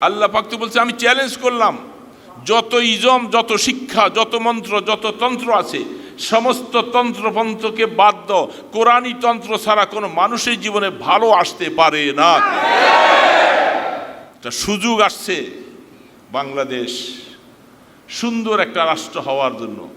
আল্লাহ পাক তো বলছে, আমি চ্যালেঞ্জ করলাম। যত ইজম, যত শিক্ষা, যত মন্ত্র, যত তন্ত্র আছে, সমস্ত তন্ত্রপন্থকে বাদ দাও। কোরআনী তন্ত্র ছাড়া কোনো মানুষের জীবনে ভালো আসতে পারে না। একটা সুযোগ আসছে বাংলাদেশ। সুন্দর একটা রাষ্ট্র হওয়ার জন্য।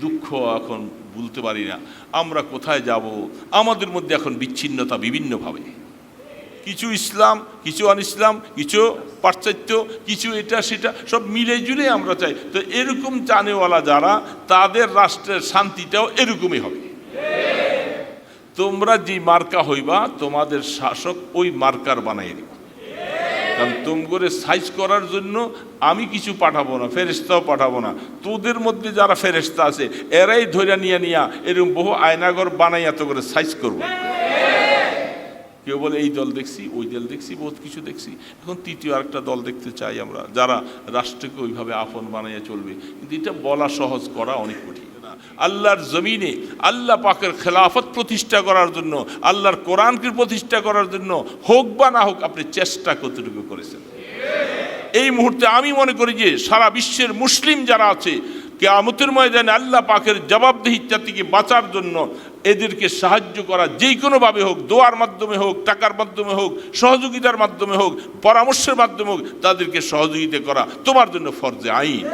দুঃখ এখন বলতে পারি না। আমরা কোথায় যাব? আমাদের মধ্যে এখন বিচ্ছিন্নতা বিভিন্নভাবে। কিছু ইসলাম, কিছু অন ইসলাম কিছু পাশ্চাত্য, কিছু এটা সেটা, সব মিলে জুলে আমরা চাই। তো এরকম চানেওয়ালা যারা, তাদের রাষ্ট্রের শান্তিটাও এরকমই হবে। তোমরা যে মার্কা হইবা, তোমাদের শাসক ওই মার্কার বানাই দিবা। কারণ তুম করে সাইজ করার জন্য আমি কিছু পাঠাবো না ফেরেস্তাও পাঠাবো না। তোদের মধ্যে যারা ফেরেস্তা আছে, এরাই ধরে নিয়ে নিয়া এরকম বহু আয়নাগর বানাই এত করে সাইজ করব। কেউ বলে, এই দল দেখছি, ওই দল দেখছি, বহুত কিছু দেখছি। এখন তৃতীয় আরেকটা দল দেখতে চাই আমরা, যারা রাষ্ট্রকে ওইভাবে আপন বানাইয়া চলবে। কিন্তু এটা বলা সহজ, করা অনেক কঠিন। আল্লাহর জমিনে আল্লাহ পাকের খেলাফত প্রতিষ্ঠা করার জন্য, আল্লাহর কোরআনকে প্রতিষ্ঠা করার জন্য, হোক বা না হোক আপনি চেষ্টা কতটুকু করেছেন। এই মুহূর্তে আমি মনে করি যে সারা বিশ্বের মুসলিম যারা আছে কেয়ামতের ময়দানে আল্লাহ পাখের জবাবদিহিতা থেকে বাঁচার জন্য এদেরকে সাহায্য করা যে কোনোভাবে হোক, দোয়ার মাধ্যমে হোক, টাকার মাধ্যমে হোক, সহযোগিতার মাধ্যমে হোক, পরামর্শের মাধ্যমে হোক, তাদেরকে সহযোগিতা করা তোমার জন্য ফরজে আইন।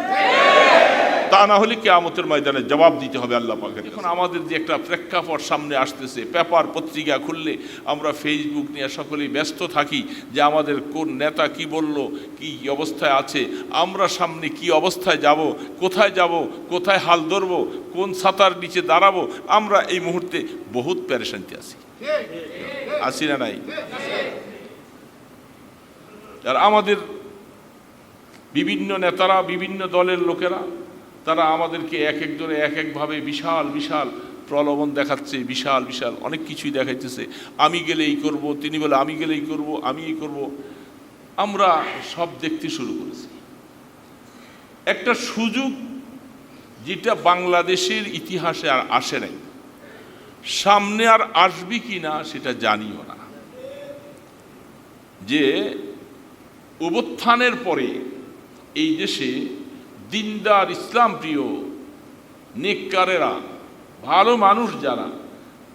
না হলে কেয়ামতের ময়দানে জবাব দিতে হবে আল্লাহ পাকের এখন আমাদের যে একটা প্রেক্ষাপট সামনে আসতেছে, পেপার, পত্রিকা খুললে আমরা ফেসবুক নিয়ে সকলেই ব্যস্ত থাকি যে আমাদের কোন নেতা কি বলল, কি অবস্থায় আছে, আমরা সামনে কি অবস্থায় যাব, কোথায় যাব, কোথায় হাল ধরবো, কোন ছাতার নিচে দাঁড়াবো, আমরা এই মুহূর্তে বহুত প্যারেশান্তি আছি। আছি না নাই? আর আমাদের বিভিন্ন নেতারা, বিভিন্ন দলের লোকেরা তারা আমাদেরকে এক একজনে এক একভাবে বিশাল বিশাল প্রলোভন দেখাচ্ছে, বিশাল বিশাল, অনেক কিছুই দেখাইতেছে। আমি গেলে এই করব, তিনি বলে, আমি গেলে এই করব আমি এই করব। আমরা সব দেখতে শুরু করেছি। একটা সুযোগ যেটা বাংলাদেশের ইতিহাসে আর আসে নাই। সামনে আর আসবে কি না সেটা জানিও না। যে অবস্থানের পরে এই দেশে দিনদার ইসলাম প্রিয় নেককারেরা, ভালো মানুষ যারা,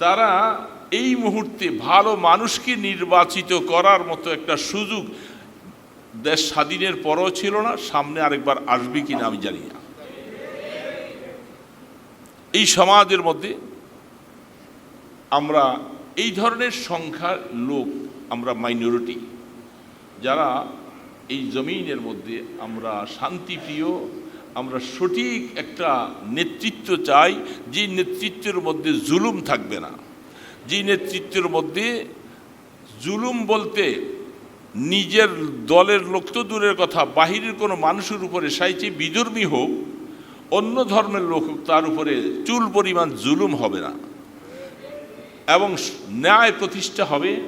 তারা এই মুহূর্তে ভালো মানুষকে নির্বাচিত করার মতো একটা সুযোগ দেশ স্বাধীনের পরও ছিল না, সামনে আরেকবার আসবে কিনা আমি জানি না। এই সমাজের মধ্যে আমরা এই ধরনের সংখ্যার লোক আমরা মাইনরিটি যারা এই জমিনের মধ্যে আমরা শান্তিপ্রিয় আমরা সঠিক একটা নেতৃত্ব চাই, যে নেতৃত্বের মধ্যে জুলুম থাকবে না। যে নেতৃত্বের মধ্যে জুলুম বলতে নিজের দলের লোক তো দূরের কথা, বাহিরের কোনো মানুষের উপরে সাইচে বিধর্মী হোক, অন্য ধর্মের লোক তার উপরে চুল পরিমাণ জুলুম হবে না। এবং ন্যায় প্রতিষ্ঠা হবে।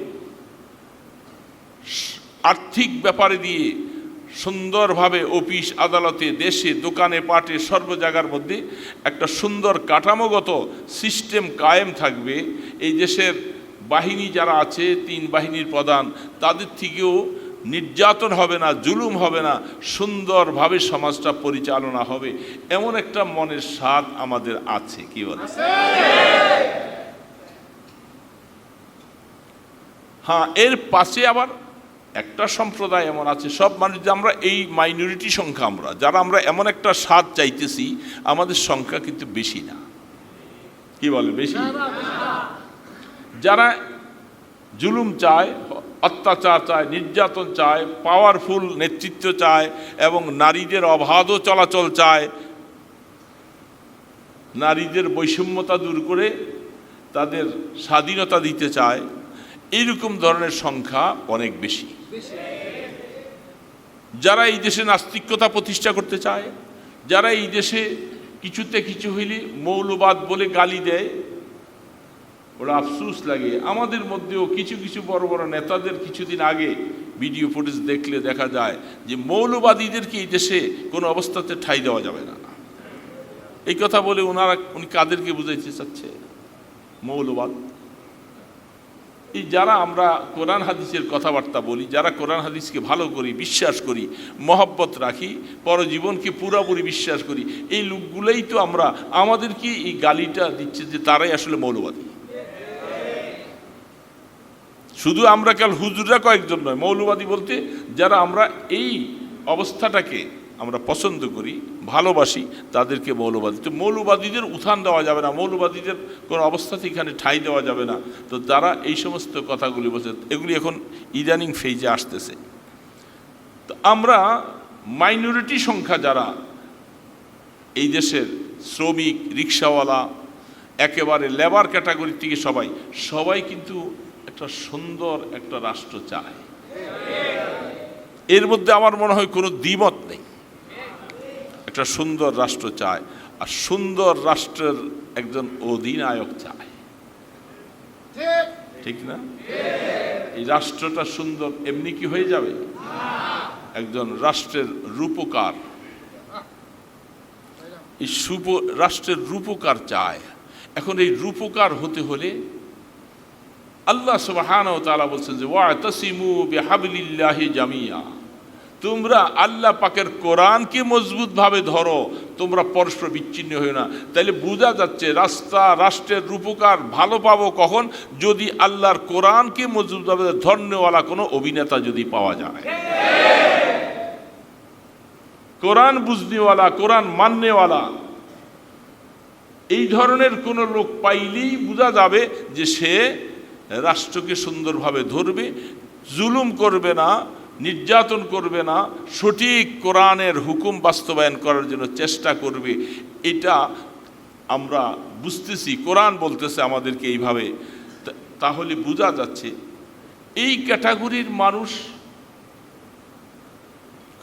আর্থিক ব্যাপারে দিয়ে সুন্দরভাবে অফিস, আদালতে, দেশে, দোকানে, পাটে, সর্ব জায়গার মধ্যে একটা সুন্দর কাঠামোগত সিস্টেম কায়েম থাকবে। এই দেশের বাহিনী যারা আছে, তিন বাহিনীর প্রধান, তাদের থেকেও নির্যাতন হবে না, জুলুম হবে না, সুন্দরভাবে সমাজটা পরিচালনা হবে। এমন একটা মনের স্বাদ আমাদের আছে, কি বলে হ্যাঁ এর পাশে আবার একটা সম্প্রদায় এমন আছে সব মানুষ যে আমরা এই মাইনরিটি সংখ্যা আমরা। যারা আমরা এমন একটা স্বাদ চাইতেছি আমাদের সংখ্যা কিন্তু বেশি না। কি বলে বেশি? যারা জুলুম চায় অত্যাচার চায় নির্যাতন চায় পাওয়ারফুল নেতৃত্ব চায় এবং নারীদের অবাধ চলাচল চায় নারীদের বৈষম্যতা দূর করে তাদের স্বাধীনতা দিতে চায় এইরকম ধরনের সংখ্যা অনেক বেশি। যারা এই দেশে নাস্তিকতা প্রতিষ্ঠা করতে চায়, যারা এই দেশে কিছুতে কিছু হইলে মৌলবাদ বলে গালি দেয়, ওরা আফসুস লাগে। আমাদের মধ্যেও কিছু কিছু বড় বড় নেতাদের কিছুদিন আগে ভিডিও ফুটেজ দেখলে দেখা যায় যে মৌলবাদীদেরকে এই দেশে কোনো অবস্থাতে ঠাই দেওয়া যাবে না। এই কথা বলে ওনারা, উনি কাদেরকে বুঝাইতে চাচ্ছে? মৌলবাদ। এই যারা আমরা কোরআন হাদিসের কথাবার্তা বলি, যারা কোরআন হাদিসকে ভালো করি, বিশ্বাস করি, মহব্বত রাখি, পরজীবনকে পুরোপুরি বিশ্বাস করি, এই লোকগুলোই তো আমরা, আমাদেরকে এই গালিটা দিচ্ছে যে তারাই আসলে মৌলবাদী। শুধু আমরা কাল হুজুররা কয়েকজন নয়, মৌলবাদী বলতে যারা আমরা এই অবস্থাটাকে আমরা পছন্দ করি, ভালোবাসি, তাদেরকে মৌলবাদী। তো মৌলবাদীদের উত্থান দেওয়া যাবে না, মৌলবাদীদের কোনো অবস্থাতে এখানে ঠাই দেওয়া যাবে না। তো তারা এই সমস্ত কথাগুলি বলছে, এগুলি এখন ইদানিং ফেজে আসতেছে। তো আমরা মাইনরিটি সংখ্যা যারা, এই দেশের শ্রমিক, রিক্সাওয়ালা, একেবারে লেবার ক্যাটাগরি থেকে সবাই সবাই কিন্তু একটা সুন্দর একটা রাষ্ট্র চায়। এর মধ্যে আমার মনে হয় কোনো দ্বিমত নেই। একটা সুন্দর রাষ্ট্র চায়, আর সুন্দর রাষ্ট্রের একজন অধিনায়ক চায়। ঠিক না? এই রাষ্ট্রটা সুন্দর, এমনি কি হয়ে যাবে? একজন রাষ্ট্রের রূপকার। এই সুপ, রাষ্ট্রের রূপকার চায়। এখন এই রূপকার হতে হলে আল্লাহ ওয়া তাআলা বলছেন যে ওয়াতাসিমু বিহাবলিল্লাহি জামিয়া। তোমরা আল্লাহ পাকের কোরআনকে মজবুতভাবে ধরো, তোমরা পরস্পর বিচ্ছিন্ন হয়ে না। তাইলে বোঝা যাচ্ছে রাস্তা, রাষ্ট্রের রূপকার ভালো পাবো কখন? যদি আল্লাহর কোরআনকে মজবুতভাবে ধর্মওয়ালা কোনো অভিনেতা যদি পাওয়া যায়। কোরআন বুঝনেওয়ালা, কোরআন মাননেওয়ালা, এই ধরনের কোনো লোক পাইলেই বোঝা যাবে যে সে রাষ্ট্রকে সুন্দরভাবে ধরবে, জুলুম করবে না নির্যাতন করবে না, সঠিক কোরআনের হুকুম বাস্তবায়ন করার জন্য চেষ্টা করবে। এটা আমরা বুঝতেছি, কোরআন বলতেছে আমাদেরকে এইভাবে। তাহলে বোঝা যাচ্ছে, এই ক্যাটাগরির মানুষ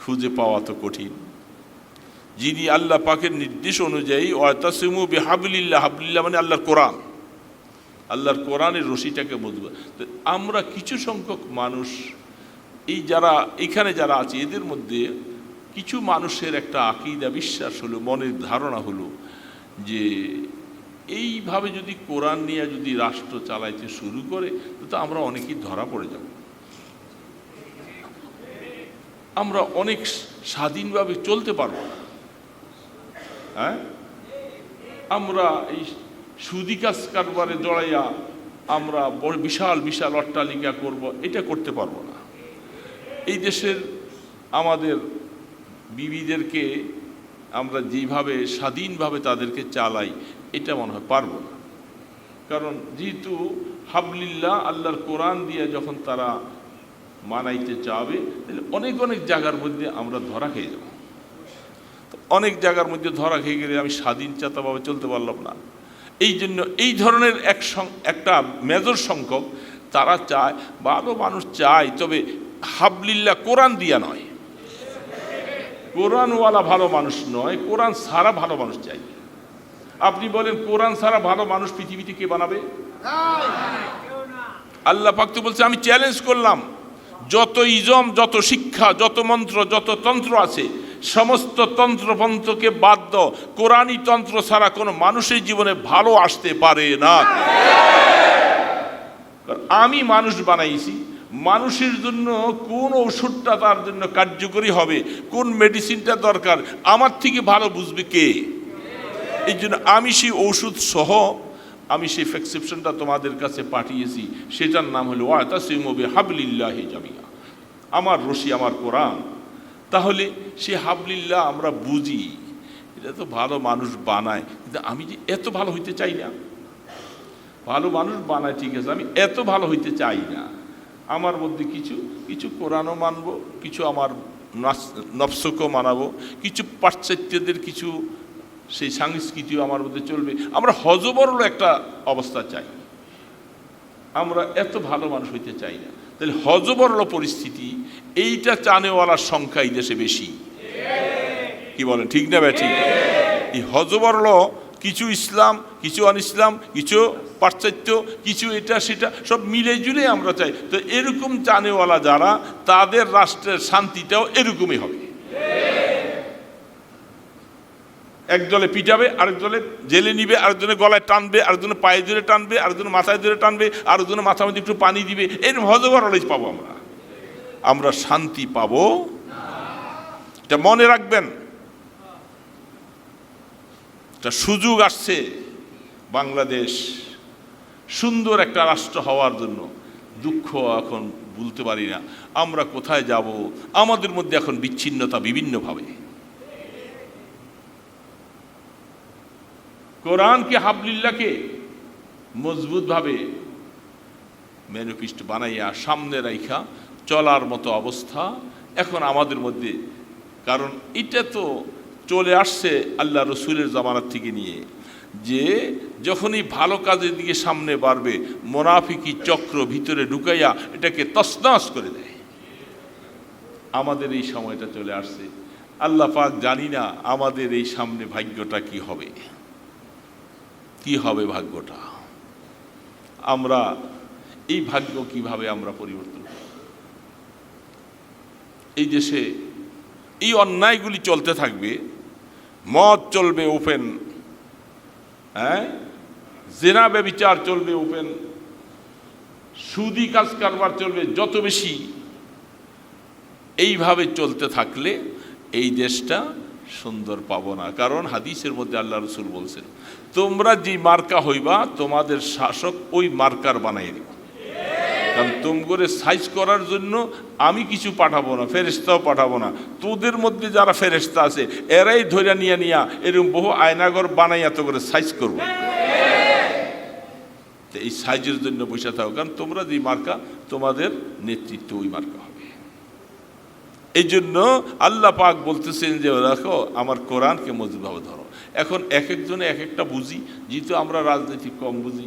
খুঁজে পাওয়া তো কঠিন। যিনি আল্লাহ পাকের নির্দেশ অনুযায়ী, ওয়াতাসিমু বিহাবলিল্লাহ, হাবলিল্লাহ মানে আল্লাহর কোরআন। আল্লাহর কোরআনের রশিটাকে মজবুত আমরা কিছু সংখ্যক মানুষ এই যারা, এখানে যারা আছে, এদের মধ্যে কিছু মানুষের একটা আকিদা বিশ্বাস হলো, মনের ধারণা হলো যে এইভাবে যদি কোরআন নিয়ে যদি রাষ্ট্র চালাইতে শুরু করে, তো আমরা অনেকেই ধরা পড়ে যাব। আমরা অনেক স্বাধীনভাবে চলতে পারব হ্যাঁ? আমরা এই সুদি কাজ কারবারে জড়াইয়া আমরা বিশাল বিশাল অট্টালিকা করব, এটা করতে পারব না। এই দেশের আমাদের বিবিদেরকে আমরা যেভাবে স্বাধীনভাবে তাদেরকে চালাই, এটা মনে হয় পারব না। কারণ যেহেতু হাবলিল্লাহ আল্লাহর কোরআন দিয়ে যখন তারা মানাইতে চাবে, তাহলে অনেক অনেক জায়গার মধ্যে আমরা ধরা খেয়ে যাব। অনেক জায়গার মধ্যে ধরা খেয়ে গেলে আমি স্বাধীন চেতাভাবে চলতে পারলাম না। এই জন্য এই ধরনের এক একটা মেজর সংখ্যক তারা চায় ভালো মানুষ চায়, তবে হাবলিল্লা কোরআন দিয়া নয়। কোরআনওয়ালা ভালো মানুষ নয়, কোরআন সারা ভালো মানুষ চাই আপনি বলেন, কোরআন সারা ভালো মানুষ পৃথিবীতে কে বানাবে? আল্লাহ পাক তো বলছে, আমি চ্যালেঞ্জ করলাম। যত ইজম, যত শিক্ষা, যত মন্ত্র, যত তন্ত্র আছে, সমস্ত তন্ত্রপন্ত্রকে বাদ দাও। কোরআনই তন্ত্র ছাড়া কোনো মানুষের জীবনে ভালো আসতে পারে না। আমি মানুষ বানাইছি মানুষের জন্য কোন ওষুধটা তার জন্য কার্যকরী হবে? কোন মেডিসিনটা দরকার? আমার থেকে ভালো বুঝবে কে? এই জন্য আমি সেই ওষুধ সহ আমি সেই প্রেসক্রিপশনটা তোমাদের কাছে পাঠিয়েছি। সেটার নাম হলো ওয়াতাসিমবি হাবলিল্লাহি জামিয়া। আমার রশি, আমার কোরআন। তাহলে সে হাবলিল্লাহ আমরা বুঝি। এটা তো ভালো মানুষ বানায়। কিন্তু আমি যে এত ভালো হইতে চাই না। ভালো মানুষ বানায়, ঠিক আছে। আমি এত ভালো হইতে চাই না। আমার মধ্যে কিছু কিছু কোরআনও মানব, কিছু আমার নফসকেও মানাবো, কিছু পাশ্চাত্যদের কিছু সেই সংস্কৃতিও আমার মধ্যে চলবে। আমরা হজবরল একটা অবস্থা চাই। আমরা এত ভালো মানুষ হইতে চাই না। তাহলে হজবরল পরিস্থিতি, এইটা চানেওয়ালার সংখ্যা এই দেশে বেশি। কি বলেন, ঠিক না ব্যা ঠিক? এই হজবরল কিছু ইসলাম, কিছু অন ইসলাম কিছু পাশ্চাত্য, কিছু এটা সেটা, সব মিলে জুলে আমরা চাই। তো এরকম চানেওয়ালা যারা, তাদের রাষ্ট্রের শান্তিটাও এরকমই হবে। এক দলে পিটাবে, আরেক দলে জেলে নিবে আরেকজনে গলায় টানবে আরেকজনে পায়ে ধরে টানবে আরেকজনে মাথায় ধরে টানবে আরেকজনে মাথা মধ্যে একটু পানি দিবে। এরকম হজবরলেজ পাবো আমরা। আমরা শান্তি পাবো। এটা মনে রাখবেন একটা সুযোগ আসছে বাংলাদেশ সুন্দর একটা রাষ্ট্র হওয়ার জন্য। দুঃখ এখন বলতে পারি না। আমরা কোথায় যাব? আমাদের মধ্যে এখন বিচ্ছিন্নতা বিভিন্নভাবে। কোরআনকে হাবলিল্লাহকে মজবুতভাবে ম্যানুফিস্ট বানাইয়া সামনে রাইখা চলার মতো অবস্থা এখন আমাদের মধ্যে। কারণ এটা তো চলে আসছে আল্লাহ রসুলের জামানার থেকে নিয়ে, যে যখনই ভালো কাজের দিকে সামনে বাড়বে, মোনাফিকি চক্র ভিতরে ঢুকাইয়া এটাকে তসনাস করে দেয়। আমাদের এই সময়টা চলে আসছে। আল্লাহ পাক জানি না আমাদের এই সামনে ভাগ্যটা কি হবে। কি হবে ভাগ্যটা? আমরা এই ভাগ্য কীভাবে আমরা পরিবর্তন এই দেশে এই অন্যায়গুলি চলতে থাকবে মদ চলবে ওপেন। হ্যাঁ? জেনা ব্যবিচার চলবে ওপেন। সুদি কাজ কারবার চলবে যত বেশি। এইভাবে চলতে থাকলে এই দেশটা সুন্দর পাবো না। কারণ হাদিসের মধ্যে আল্লাহ রসুল বলছেন, তোমরা যে মার্কা হইবা, তোমাদের শাসক ওই মার্কার বানাই দিবা। কারণ তুম করে সাইজ করার জন্য আমি কিছু পাঠাবো না ফেরেস্তাও পাঠাবো না। তোদের মধ্যে যারা ফেরেস্তা আছে, এরাই ধরে নিয়ে নিয়া এরকম বহু আয়নাগর বানাই এত করে সাইজ করব। এই সাইজের জন্য বসে থাকো, কারণ তোমরা যে মার্কা, তোমাদের নেতৃত্ব ওই মার্কা হবে। এই জন্য আল্লাহ পাক বলতেছেন যে দেখো আমার কোরআনকে মজবুতভাবে ধরো। এখন এক একজনে এক একটা বুঝি, যেহেতু আমরা রাজনীতি কম বুঝি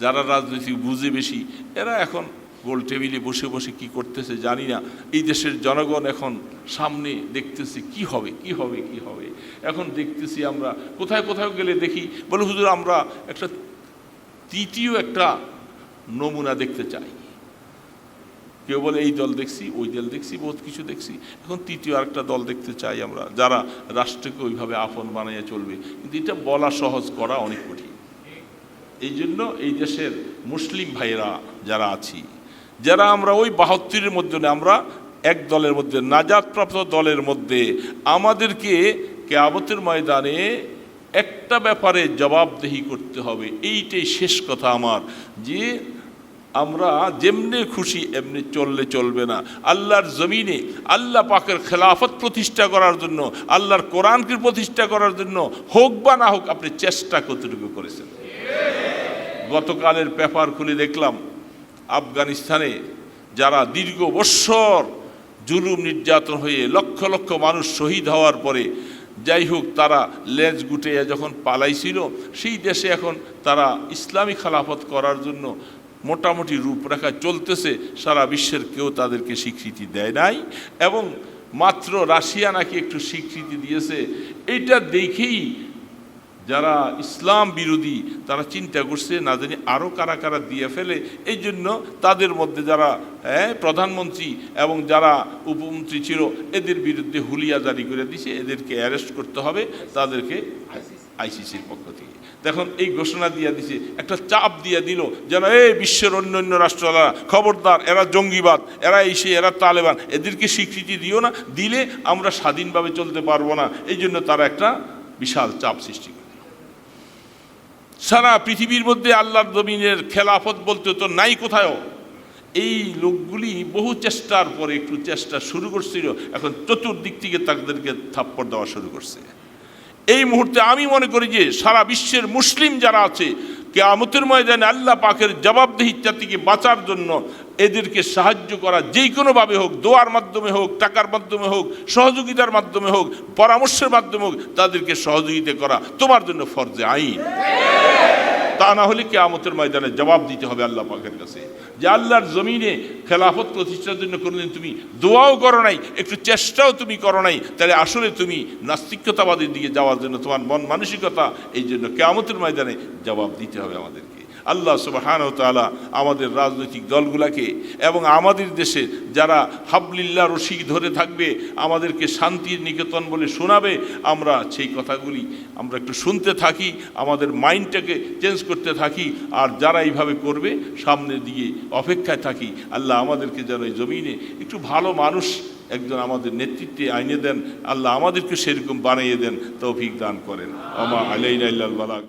যারা রাজনীতি বুঝে বেশি, এরা এখন গোল টেবিলে বসে বসে কি করতেছে জানি না। এই দেশের জনগণ এখন সামনে দেখতেছে কি হবে কি হবে কি হবে। এখন দেখতেছি আমরা কোথায় কোথাও গেলে দেখি, বলে হুজুর আমরা একটা তৃতীয় একটা নমুনা দেখতে চাই। কেউ বলে এই দল দেখছি, ওই দল দেখছি, বহুত কিছু দেখছি। এখন তৃতীয় আরেকটা দল দেখতে চাই আমরা, যারা রাষ্ট্রকে ওইভাবে আপন বানাইয়া চলবে। কিন্তু এটা বলা সহজ, করা অনেক কঠিন। এই জন্য এই দেশের মুসলিম ভাইয়েরা যারা আছি, যারা আমরা ওই বাহাত্তরের মধ্যে আমরা এক দলের মধ্যে, নাজাদপ্রাপ্ত দলের মধ্যে, আমাদেরকে কেয়ামতের ময়দানে একটা ব্যাপারে জবাবদেহি করতে হবে। এইটাই শেষ কথা আমার, যে আমরা যেমনি খুশি, এমনি চললে চলবে না। আল্লাহর জমিনে, আল্লাহ পাকের খেলাফত প্রতিষ্ঠা করার জন্য, আল্লাহর কোরআনকে প্রতিষ্ঠা করার জন্য, হোক বা না হোক, আপনি চেষ্টা কতটুকু করেছেন। গতকালের পেপার খুলে দেখলাম, আফগানিস্তানে যারা দীর্ঘ বৎসর জুলুম নির্যাতন হয়ে লক্ষ লক্ষ মানুষ শহীদ হওয়ার পরে, যাই হোক তারা লেজ গুটে যখন পালাইছিল, সেই দেশে এখন তারা ইসলামী খালাফত করার জন্য মোটামুটি রূপরেখা চলতেছে, সারা বিশ্বের কেউ তাদেরকে স্বীকৃতি দেয় নাই এবং মাত্র রাশিয়া নাকি একটু স্বীকৃতি দিয়েছে। এইটা দেখেই যারা ইসলাম বিরোধী তারা চিন্তা করছে না জানি আরও কারা কারা দিয়ে ফেলে। এই জন্য তাদের মধ্যে যারা হ্যাঁ, প্রধানমন্ত্রী এবং যারা উপমন্ত্রী ছিল এদের বিরুদ্ধে হুলিয়া জারি করে দিছে। এদেরকে অ্যারেস্ট করতে হবে তাদেরকে আইসিসির পক্ষ থেকে। দেখুন এই ঘোষণা দিয়ে দিছে একটা চাপ দিয়ে দিল যেন এই বিশ্বের অন্য অন্য রাষ্ট্ররা খবরদার এরা জঙ্গিবাদ এরা এসে এরা তালেবান এদেরকে স্বীকৃতি দিও না দিলে আমরা স্বাধীনভাবে চলতে পারব না। এই জন্য তারা একটা বিশাল চাপ সৃষ্টি করে। সারা পৃথিবীর মধ্যে আল্লাহর জমিনের খেলাফত বলতে তো নাই কোথাও এই লোকগুলি বহু চেষ্টার পরে একটু চেষ্টা শুরু করছিল, এখন চতুর্দিক থেকে তাদেরকে থাপ্পড় দেওয়া শুরু করছে। এই মুহূর্তে আমি মনে করি যে সারা বিশ্বের মুসলিম যারা আছে কে কেয়ামতের ময়দানে আল্লাহ পাখের জবাবদেহি থেকে বাঁচার জন্য এদেরকে সাহায্য করা যে কোনোভাবে হোক, দোয়ার মাধ্যমে হোক, টাকার মাধ্যমে হোক, সহযোগিতার মাধ্যমে হোক, পরামর্শের মাধ্যমে হোক, তাদেরকে সহযোগিতা করা তোমার জন্য ফরজে আইন। তা না হলে কেয়ামতের ময়দানে জবাব দিতে হবে আল্লাহ পাকের কাছে যে আল্লাহর জমিনে খেলাফত প্রতিষ্ঠার জন্য কোনোদিন তুমি দোয়াও করো নাই, একটু চেষ্টাও তুমি করো নাই, তাহলে আসলে তুমি নাস্তিকতাবাদের দিকে যাওয়ার জন্য তোমার মন মানসিকতা, এই জন্য কেয়ামতের ময়দানে জবাব দিতে হবে আমাদেরকে। আল্লাহ সুবাহান তালা আমাদের রাজনৈতিক দলগুলাকে এবং আমাদের দেশে যারা হাবলিল্লা রশি ধরে থাকবে, আমাদেরকে শান্তির নিকেতন বলে শোনাবে, আমরা সেই কথাগুলি আমরা একটু শুনতে থাকি, আমাদের মাইন্ডটাকে চেঞ্জ করতে থাকি, আর যারা এইভাবে করবে সামনে দিয়ে অপেক্ষায় থাকি। আল্লাহ আমাদেরকে যেন এই জমিনে একটু ভালো মানুষ একজন আমাদের নেতৃত্বে আইনে দেন, আল্লাহ আমাদেরকে সেরকম বানিয়ে দেন, তৌফিক দান করেন। আমা আলাইনা বালাগ।